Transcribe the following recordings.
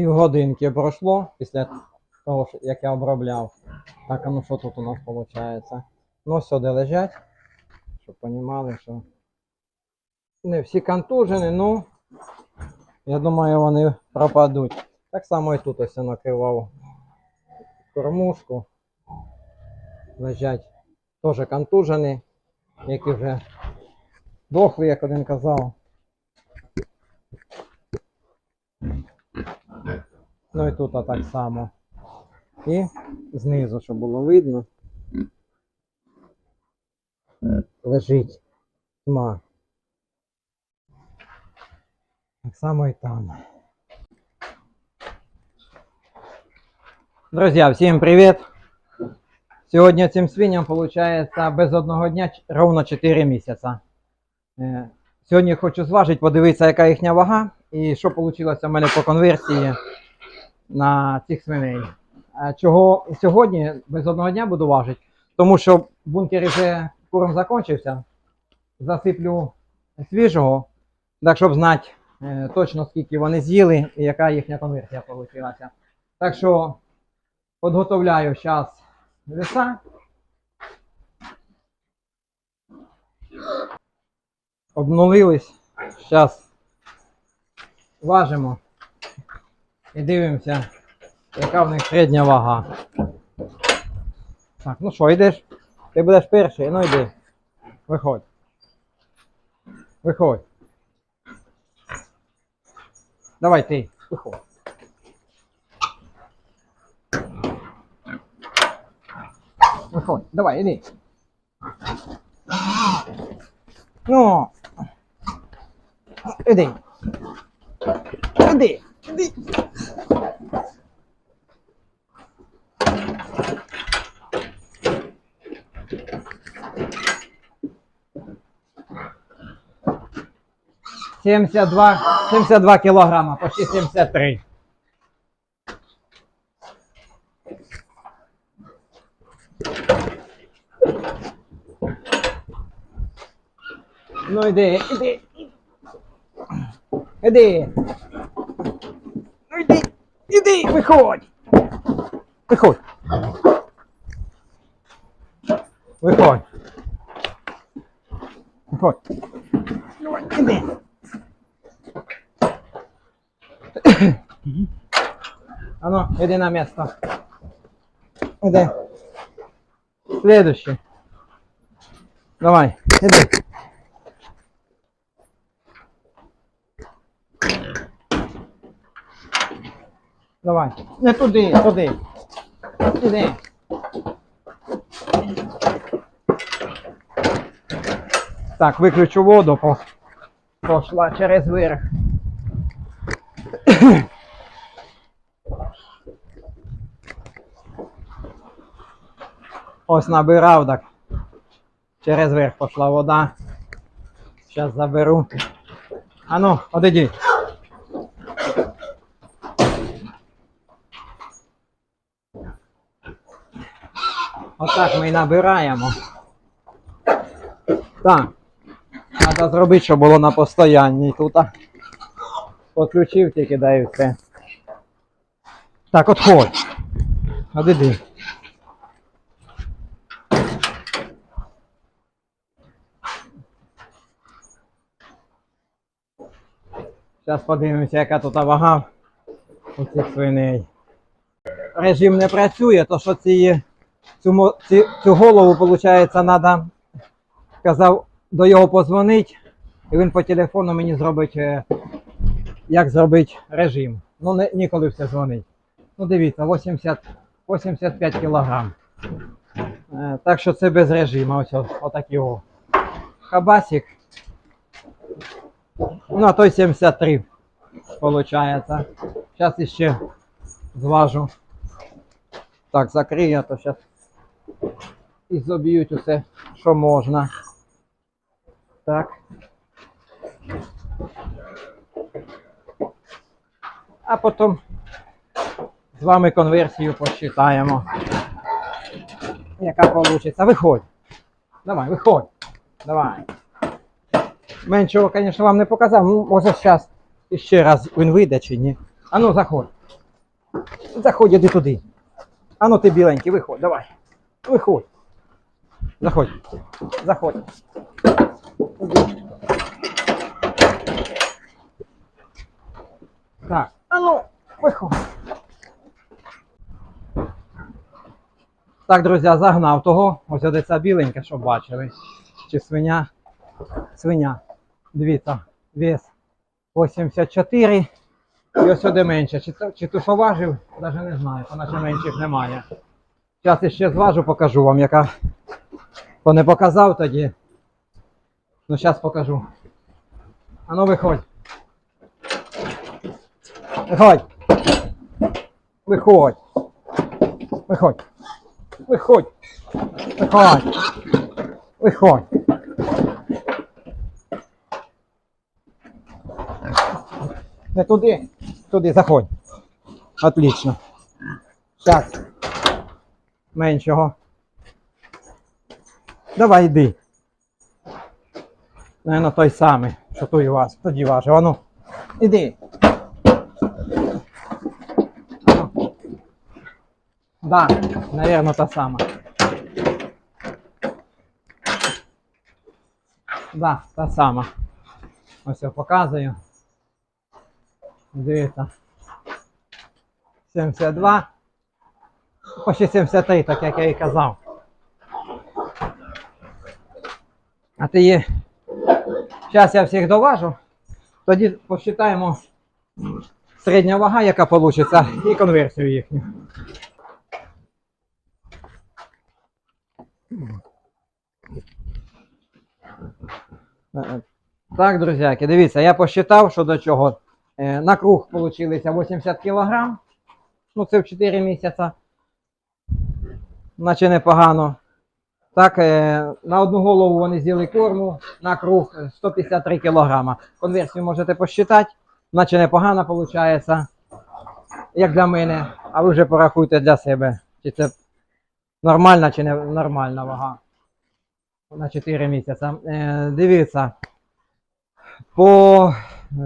Півгодинки пройшло після того, як я обробляв. Так, а ну що тут у нас виходить? Ну, сюди лежать, щоб розуміли, що не всі контужені, ну я думаю, вони пропадуть. Так само і тут ось я накривав кормушку. Лежать теж контужені, які вже дохли, як один казав. Ну і тут так само. І знизу, щоб було видно. Лежить тьма. Так само і там. Друзья, всем привет! Сегодня цим свиньям получается без одного дня ровно 4 місяця. Е, Сьогодні хочу зважити, подивитися, яка їхня вага і що вийшло у мене по конверсії на цих свиней. Чого сьогодні без одного дня буду важити? Тому що в бункері вже курм закінчився. Засиплю свіжого, так щоб знати е, точно скільки вони з'їли і яка їхня конверсія вийшла. Так що підготовляю зараз веса. Обнулились. Зараз важимо і дивимося, яка в них середня вага. Так, ну що, йдеш? Ти будеш перший, ну йди. Виходь. Виходь. Давай ти, виходь. Виходь, давай, іди. Ну. Іди. Іди. Іди. Семьдесят два, семьдесят два килограмма, почти семьдесят три. Ну іди, іди. Іди. Ну іди, іди, виходь. Виходь. Виходь. Виходь. Давай, іди. А ну, иди на место. Иди. Следующий. Давай, иди. Давай. Не туди, туди. Іди. Так, виключу воду, по... пошла через верх. Ось набирав так. Через верх пішла вода. Зараз заберу. А ну, одійди. Отак ми і набираємо. Так. Треба зробити, щоб було на постоянній тут. Подключив тільки даю все. Так, от ходь. Одійди. Зараз подивимося, яка тут вага у цих свиней. Режим не працює, то що ці, цю, ці, цю голову, виходить, треба, казав, до його позвонити, і він по телефону мені зробить, е, як зробити режим. Ну, не, ніколи все дзвонить. Ну, дивіться, 80, 85 кілограм. Е, Так що це без режиму, ось о- отакий о. Хабасик. Ну, а той 73 получается. Сейчас еще зважу. Так, закрию, а то сейчас і заб'ють усе, що можна. Так. А потім з вами конверсію посчитаємо. Яка вийде. Виходь. Давай, виходь. Давай. Меншого, звісно, вам не показав. Ну, може зараз ще раз він вийде чи ні. А ну заходь. Заходь, іди туди. А ну ти біленький, виходь, давай. Виходь. Заходь. Заходь. Так, ну. Так, друзі, загнав того. Ось оде ця біленька, щоб бачили. Чи свиня. Свиня. Дивіться, вес 84. І ось сюди менше. Чи, чи ту що важив, навіть не знаю, наче менших немає. Зараз ще зважу, покажу вам, яка. Бо не показав тоді. Ну, зараз покажу. А ну виходь. Виходь. Виходь. Виходь. Виходь. Виходь. Виходь. Не туди. Туди, заходь. Отлично. Так. Меншого. Давай йди. Наверно, той самий, що той у вас. Тоді важив. Ану. Іди. Ану. Да, наверно, та сама. Да, та сама. Ось я показую. Дивіться. 72. Почти 73, так як я і казав. А ти є. Зараз я всіх доважу. Тоді посчитаємо середня вага, яка вийде, і конверсію їхню. Е, Так, друзяки, дивіться, я посчитав, що до чого. Е, На круг вийшло 80 кг. Ну, це в 4 місяці. Наче непогано. Так, е, на одну голову вони з'їли корму, на круг е, 153 кг. Конверсію можете посчитати, наче непогано виходить, як для мене. А ви вже порахуйте для себе, чи це нормальна чи не нормальна вага. На 4 місяці. Е, дивіться, по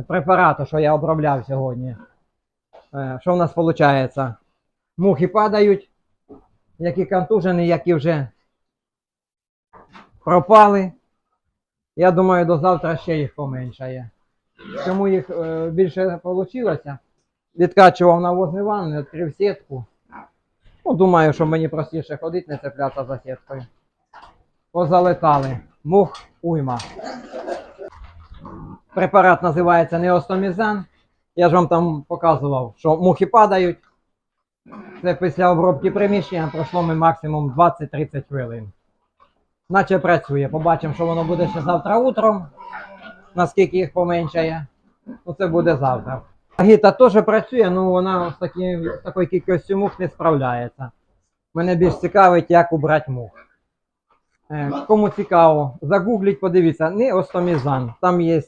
препарату, що я обробляв сьогодні. Е, Що в нас виходить? Мухи падають, які контужені, які вже пропали. Я думаю, до завтра ще їх поменшає. Чому їх е, більше вийшло? Відкачував навозний ванни, відкрив сітку. Ну, думаю, що мені простіше ходити, не цеплятися за сіткою. Позалетали. Мух уйма. Препарат називається неостомізан. Я ж вам там показував, що мухи падають. Це після обробки приміщення пройшло ми максимум 20-30 хвилин. Наче працює. Побачимо, що воно буде ще завтра утром. Наскільки їх поменшає. Ну це буде завтра. Агіта теж працює, але вона з, такою кількістю мух не справляється. Мене більш цікавить, як убрати мух. Е, Кому цікаво, загугліть, подивіться, неостомізан. Там є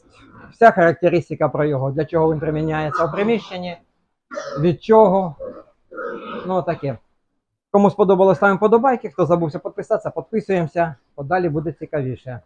вся характеристика про його, для чого він приміняється у приміщенні, від чого. Ну, таке. Кому сподобалось, ставимо подобайки. Хто забувся підписатися, підписуємося. Подалі буде цікавіше.